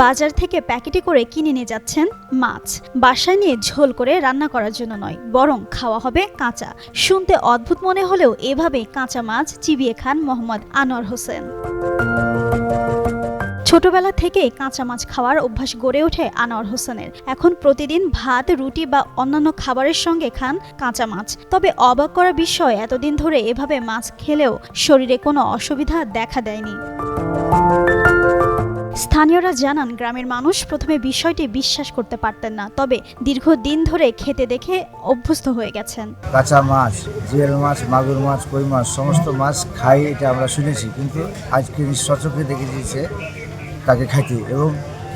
বাজার থেকে প্যাকেটে করে কিনে নিয়ে যাচ্ছেন মাছ। বাসায় নিয়ে ঝোল করে রান্না করার জন্য নয়, বরং খাওয়া হবে কাঁচা। শুনতে অদ্ভুত মনে হলেও এভাবে কাঁচা মাছ চিবিয়ে খান মোহাম্মদ আনোয়ার হোসেন। ছোটবেলা থেকেই কাঁচা মাছ খাওয়ার অভ্যাস গড়ে ওঠে আনোয়ার হোসেনের। এখন প্রতিদিন ভাত, রুটি বা অন্যান্য খাবারের সঙ্গে খান কাঁচা মাছ। তবে অবাক করা বিষয়, এতদিন ধরে এভাবে মাছ খেলেও শরীরে কোনো অসুবিধা দেখা দেয়নি। স্থানীয়রা জানান, গ্রামের মানুষ প্রথমে বিষয়টি বিশ্বাস করতে পারতেন না, তবে দীর্ঘ দিন ধরে খেতে দেখে অভ্যস্ত হয়ে গেছেন। কাঁচা মাছ জিয়াল মাছ, মাগুর মাছ, কই মাছ, সমস্ত মাছ খাই, এটা আমরা শুনেছি, কিন্তু আজকে সচকে দেখে দিয়েছে তাকে খাইতে এবং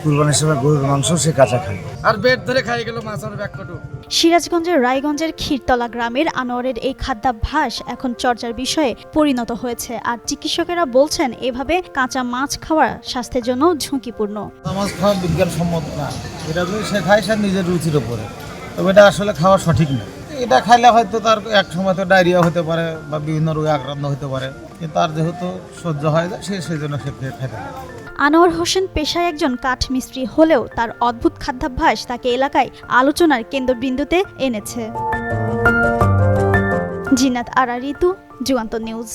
কুরবানির সময় গরুর মাংস সে কাঁচা খায়। আর বেড ধরে খাই গেল মাছ আর ব্যাগ কটু। সিরাজগঞ্জের রায়গঞ্জের ক্ষীরতলা গ্রামের আনোয়ারের এই খাদ্যাভ্যাস এখন চর্চার বিষয়ে পরিণত হয়েছে। আর চিকিৎসকেরা বলছেন এভাবে কাঁচা মাছ খাওয়া স্বাস্থ্যের জন্য ঝুঁকিপূর্ণ। মাছ খাওয়া বিজ্ঞানসম্মত না। এটা যদি সে খায় সে নিজের রুচির ওপরে তবে এটা আসলে খাওয়া সঠিক না। এটা খাইলে হয়তো তার এক সময় তো ডায়রিয়া হতে পারে বা বিভিন্ন রোগে আক্রান্ত হতে পারে। কিন্তু তার যেহেতু সহ্য হয় না সে সেই জন্য সে খেয়ে আনোয়ার হোসেন পেশায় একজন কাঠ মিস্ত্রি হলেও তার অদ্ভুত খাদ্যাভ্যাস তাকে এলাকায় আলোচনার কেন্দ্রবিন্দুতে এনেছে। জিনাত আরা, ঋতু, যুগান্ত নিউজ।